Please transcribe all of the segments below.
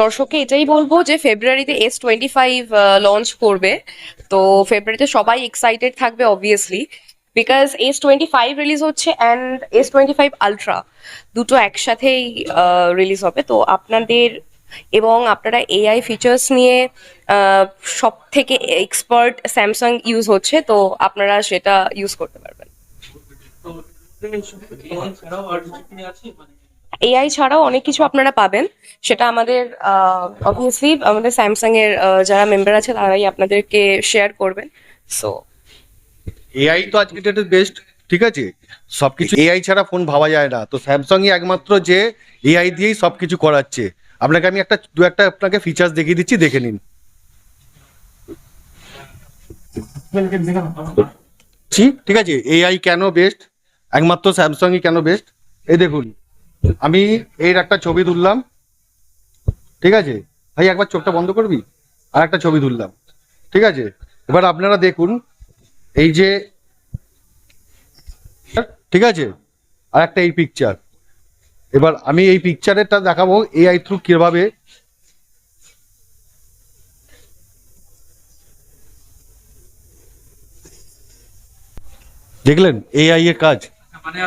দর্শককে এটাই বলব যে ফেব্রুয়ারিতে এস টোয়েন্টি ফাইভ লঞ্চ করবে। তো ফেব্রুয়ারিতে সবাই এক্সাইটেড থাকবে obviously because S twenty five release হচ্ছে and S twenty five ultra দুটো একসাথেই রিলিজ হবে। তো আপনাদের এবং আপনারা এআই ফিচার্স নিয়ে সব থেকে এক্সপার্ট স্যামসাং ইউজ হচ্ছে, তো আপনারা সেটা ইউজ করতে পারবেন। এআই ছাড়াও অনেক কিছু আপনারা পাবেন। সেটা আমাদের অবভিয়াসলি আমাদের স্যামসাং এর যারা মেম্বার আছে তারাই আপনাদেরকে শেয়ার করবেন। সো এআই তো আজকে ডেটে বেস্ট ঠিক আছে? সবকিছু এআই ছাড়া ফোন ভাবা যায় না। তো স্যামসাংই একমাত্র যে এআই দিয়েই সবকিছু করাচ্ছে। আপনাকে আমি একটা, দু একটা আপনাকে ফিচার্স দেখিয়ে দিচ্ছি, দেখে নিন। ঠিক আছে এআই কেন বেস্ট একমাত্র স্যামসাংই কেন বেস্ট এই দেখুন, আমি এর একটা ছবি তুললাম, ঠিক আছে? ভাই, একবার চোখটা বন্ধ করবি? আর একটা ছবি তুললাম, ঠিক আছে? এবার আপনারা দেখুন, এই যে, ঠিক আছে? আর একটা এই পিকচার এবার আমি এই পিকচারেরটা দেখাবো এআই থ্রু কীভাবে দেখলেন এআই এর কাজ। মানে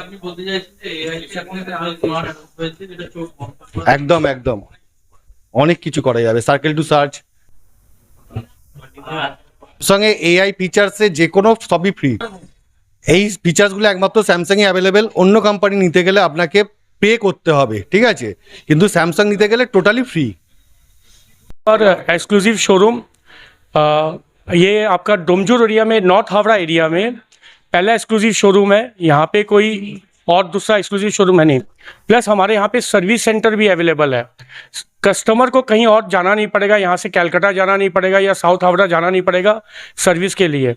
একদম একদম। অনেক কিছু করা যাবে। সার্কেল টু সার্চ সঙ্গে এআই ফিচার্সে যে কোনো সবই ফ্রি এই ফিচার্সগুলো একমাত্র স্যামসাংয়ে অ্যাভেলেবেল অন্য কোম্পানি নিতে গেলে আপনাকে পে করতে হবে ঠিক আছে কিন্তু স্যামসাং নিতে গেলে টোটালি ফ্রি और एक्सक्लूसिव शोरूम अ, ये आपका डोमजोर एरिया में नॉर्थ हावड़ा एरिया में पहला एक्सक्लूसिव शोरूम है यहाँ पे कोई और दूसरा एक्सक्लूसिव शोरूम है नहीं प्लस हमारे यहाँ पे सर्विस सेंटर भी अवेलेबल है कस्टमर को कहीं और जाना नहीं पड़ेगा यहाँ से कैलकाटा जाना नहीं पड़ेगा या साउथ हावड़ा जाना नहीं पड़ेगा सर्विस के लिए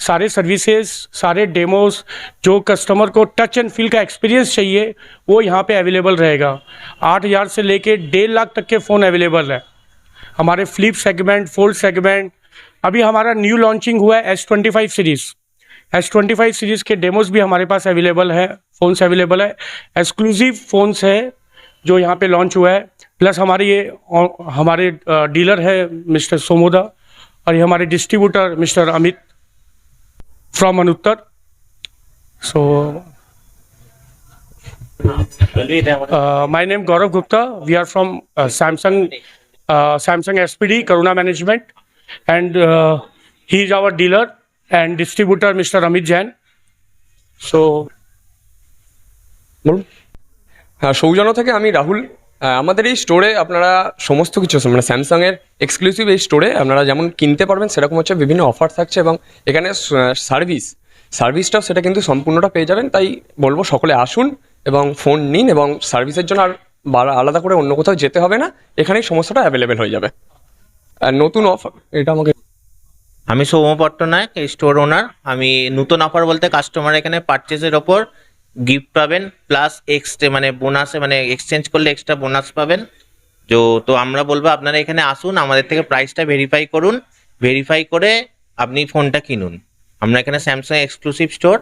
सारे सर्विसेज़ सारे डेमोस जो कस्टमर को टच एंड फील का एक्सपीरियंस चाहिए, वो यहाँ पे अवेलेबल रहेगा। आठ हज़ार से लेके डेढ़ लाख तक के फ़ोन अवेलेबल है। हमारे फ्लिप सेगमेंट फोल्ड सेगमेंट अभी हमारा न्यू लॉन्चिंग हुआ है S twenty five series S twenty five series के डेमोज भी हमारे पास अवेलेबल है फ़ोन्स अवेलेबल है। एक्सक्लूसिव फ़ोन्स है जो यहाँ पे लॉन्च हुआ है। प्लस हमारे ये हमारे डीलर है मिस्टर सोमोदा और ये हमारे distributor mister Amit. from Anuttar. So, uh, my name is Gaurav Gupta. We are from uh, Samsung uh, Samsung SPD Corona Management, and uh, he is our dealer and distributor, Mr. Amit Jain. So, হ্যাঁ সৌজন্য থেকে আমি রাহুল আমাদের এই স্টোরে আপনারা সমস্ত কিছু মানে স্যামসাংয়ের এক্সক্লুসিভ এই স্টোরে আপনারা যেমন কিনতে পারবেন, সেরকম হচ্ছে বিভিন্ন অফার থাকছে এবং এখানে সার্ভিস সার্ভিসটাও সেটা কিন্তু সম্পূর্ণটা পেয়ে যাবেন। তাই বলব সকলে আসুন এবং ফোন নিন এবং সার্ভিসের জন্য আর আলাদা করে অন্য কোথাও যেতে হবে না। এখানেই সমস্তটা অ্যাভেলেবেল হয়ে যাবে। আর নতুন অফার এটা আমাকে আমি সৌম্য পট্টনায়ক স্টোর ওনার আমি নতুন অফার বলতে কাস্টমার এখানে পারচেজের ওপর গিফট পাবেন প্লাস এক্সট্রা মানে বোনাসে মানে এক্সচেঞ্জ করলে এক্সট্রা বোনাস পাবেন। তো তো আমরা বলব আপনারা এখানে আসুন, আমাদের থেকে প্রাইসটা ভেরিফাই করুন। ভেরিফাই করে আপনি ফোনটা কিনুন। আমরা এখানে স্যামসাং এক্সক্লুসিভ স্টোর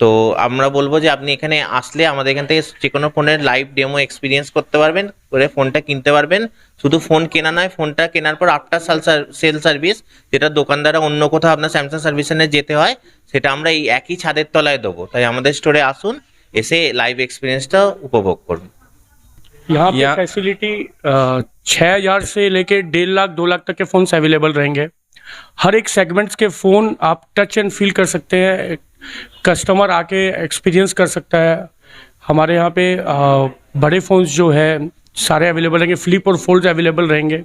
তো, আমরা বলব যে আপনি এখানে আসলে আমাদের এখান থেকে যে কোনো ফোনের লাইভ ডেমো এক্সপিরিয়েন্স করতে পারবেন, করে ফোনটা কিনতে পারবেন। শুধু ফোন কেনা নয় ফোনটা কেনার পর আফটার সাল সেল সার্ভিস যেটা দোকানদারা অন্য কোথাও আপনার স্যামসাং সার্ভিস সেন্টারে যেতে হয় সেটা আমরা এই একই ছাদের তলায় দেবো তাই আমাদের স্টোরে আসুন এসে লাইভ এক্সপিরিয়েন্সটা উপভোগ করুন यहाँ पे यहाँ- फैसिलिटी छः हजार से लेके डेढ़ लाख दो लाख तक के फ़ोन्स अवेलेबल रहेंगे हर एक सेगमेंट्स के फ़ोन आप टच एंड फील कर सकते हैं कस्टमर आके एक्सपीरियंस कर सकता है हमारे यहाँ पे अ, बड़े फ़ोन्स जो है सारे अवेलेबल रहेंगे फ्लिप और फोल्ड अवेलेबल रहेंगे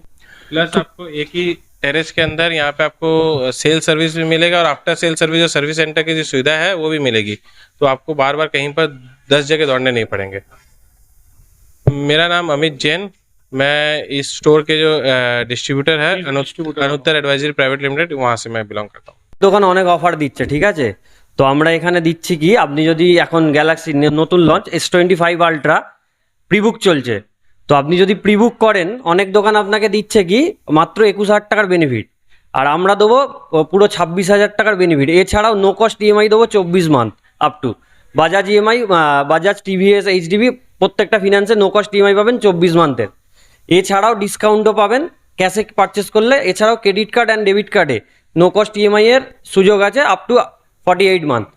प्लस आपको एक ही टेरेस के अंदर यहाँ पे आपको सेल सर्विस भी मिलेगा और आफ्टर सेल सर्विस और सर्विस सेंटर की जो सुविधा है वो भी मिलेगी तो आपको बार बार कहीं पर दस जगह दौड़ने नहीं पड़ेंगे मेरा नाम अमित जैन मैं इस स्टोर के जो डिस्ट्रीब्यूटर है अनु- अनुत्तर एडवाइजरी प्राइवेट लिमिटेड वहाँ से मैं बिलोंग करता हूँ দোকানে অনেক অফার দিচ্ছে ঠিক আছে তো আমরা এখানে দিচ্ছি কি আপনি যদি এখন গ্যালাক্সি নতুন launch S twenty five ultra prebook চলছে তো আপনি যদি প্রিবুক করেন, অনেক দোকান আপনাকে দিচ্ছে কি, মাত্র একুশ হাজার টাকার বেনিফিট আর আমরা দেবো পুরো ছাব্বিশ হাজার টাকার বেনিফিট এছাড়াও নো কস্ট ইএমআই দেবো চব্বিশ month up to Bajaj EMI Bajaj TVS HDB প্রত্যেকটা ফিনান্সে নো কস্ট ইএমআই পাবেন চব্বিশ মান্থের এছাড়াও ডিসকাউন্টও পাবেন ক্যাশে পারচেস করলে। এছাড়াও ক্রেডিট কার্ড অ্যান্ড ডেবিট কার্ডে নো কস্ট ইএমআই এর সুযোগ আছে up to forty eight month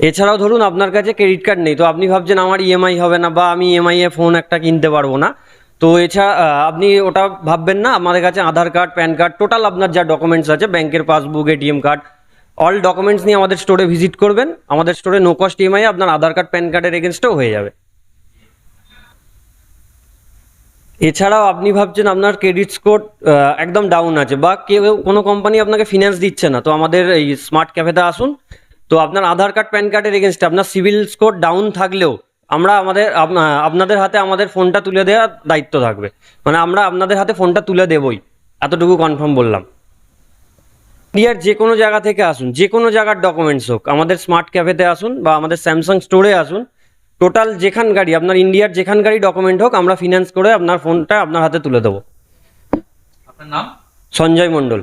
এছাড়াও ধরুন আপনার কাছে ক্রেডিট কার্ড নেই, তো আপনি ভাবছেন আমার ইএমআই হবে না বা আমি ইএমআই এ ফোন একটা কিনতে পারব না। তো এছাড়া আপনি ওটা ভাববেন না, আমাদের কাছে Aadhaar card PAN card total আপনার যা ডকুমেন্টস আছে ব্যাংকের passbook ATM card all documents নিয়ে আমাদের স্টোরে ভিজিট করবেন। আমাদের স্টোরে নো কস্ট ইএমআই আপনার আধার কার্ড প্যান কার্ডের এগেনস্টেও হয়ে যাবে। এছাড়াও আপনি ভাবছেন আপনার ক্রেডিট স্কোর একদম ডাউন আছে বা কেউ, কোনো কোম্পানি আপনাকে ফিনান্স দিচ্ছে না, তো আমাদের এই স্মার্ট ক্যাফেতে আসুন। তো আপনার আধার কার্ড প্যান কার্ডের এগেনস্টে আপনার সিভিল স্কোর ডাউন থাকলেও আমরা আমাদের আপ- আপনাদের হাতে আমাদের ফোনটা তুলে দেওয়ার দায়িত্ব থাকবে। মানে আমরা আপনাদের হাতে ফোনটা তুলে দেবই এতটুকু কনফার্ম বললাম। ইন্ডিয়ার যে কোনো জায়গা থেকে আসুন যে কোনো জায়গার ডকুমেন্টস হোক আমাদের স্মার্ট ক্যাফেতে আসুন বা আমাদের স্যামসাং স্টোরে আসুন টোটাল যেখান গাড়ি আপনার ইন্ডিয়ার যেখান গাড়ি ডকুমেন্ট হোক আমরা ফিনান্স করে আপনার ফোনটা আপনার হাতে তুলে দেবো। আপনার নাম? সঞ্জয় মণ্ডল।